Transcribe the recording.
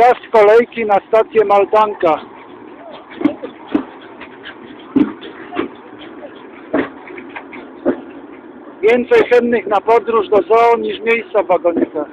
Zjazd kolejki na stację Maltanka. Więcej chętnych na podróż do zoo niż miejsca w wagonikach.